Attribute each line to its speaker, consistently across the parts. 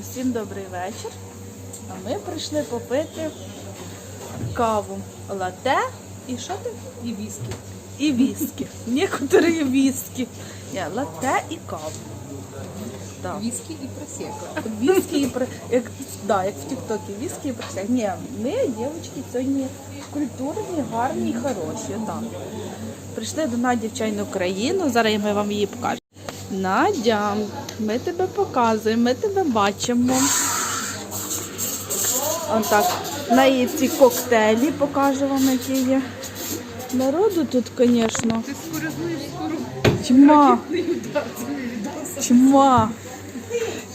Speaker 1: Усім добрий вечір. А ми прийшли попити каву, лате і що ти?
Speaker 2: І віскі.
Speaker 1: І віскі. Некоторі віскі. Ні, лате і каву. Так.
Speaker 2: Віскі і просека.
Speaker 1: Віскі і про як, да, як в Тіктокі, віскі і просяк. Ні, ми, дівчатки, сьогодні культурні, гарні і хороші. Так. Прийшли до Наді в чайну країну. Зараз ми вам її покажемо. Надя, ми тебе показуємо, ми тебе бачимо. Он так, на її ці коктейлі покажу вам, які є. Народу тут, звісно.
Speaker 2: Ти скоро знаєш, скоро.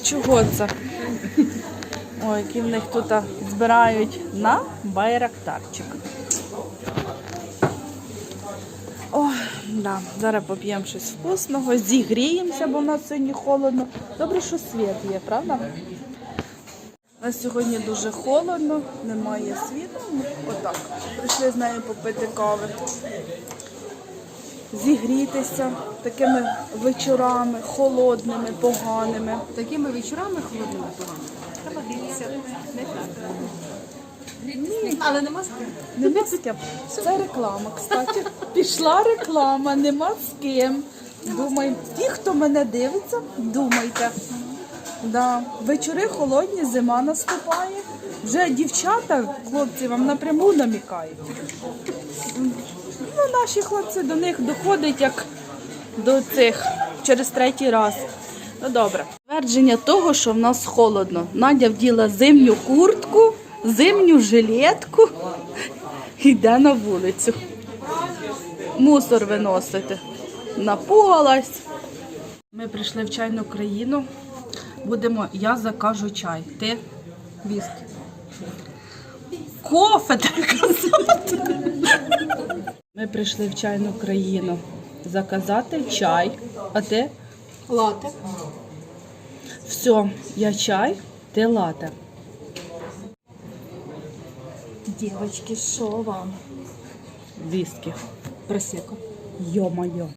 Speaker 1: Чого це? Ой, які в них тут збирають на байрактарчик. Ой, да. Зараз поп'ємо щось вкусного, зігріємося, бо в нас сьогодні холодно. Добре, що світ є, правда? У нас сьогодні дуже холодно, немає світла. Ми отак. Прийшли з нею попити кави зігрітися такими вечорами, холодними, поганими.
Speaker 2: Такими вечорами холодними поганими. Треба грітися. Але нема з ким.
Speaker 1: Нема з ким. Це реклама, кстати. Пішла реклама, нема з ким. Думаю, ті, хто мене дивиться, думайте. Да. Вечори холодні, зима наступає. Вже дівчата, хлопці, вам напряму намікають. Ну, наші хлопці до них доходять як до цих через третій раз. Ну добре. Твердження того, що в нас холодно. Надя вділа зимню куртку, зимню жилетку і йде на вулицю. Мусор виносити. Напугалась. Ми прийшли в чайну країну. Будемо, я закажу чай. Ти?
Speaker 2: Віскі.
Speaker 1: Кофе так казати. Ми прийшли в чайну країну заказати чай. А ти?
Speaker 2: Лате.
Speaker 1: Все, я чай, ти лате. Дівочки, що вам? Віскі.
Speaker 2: Просека.
Speaker 1: Йо-моє.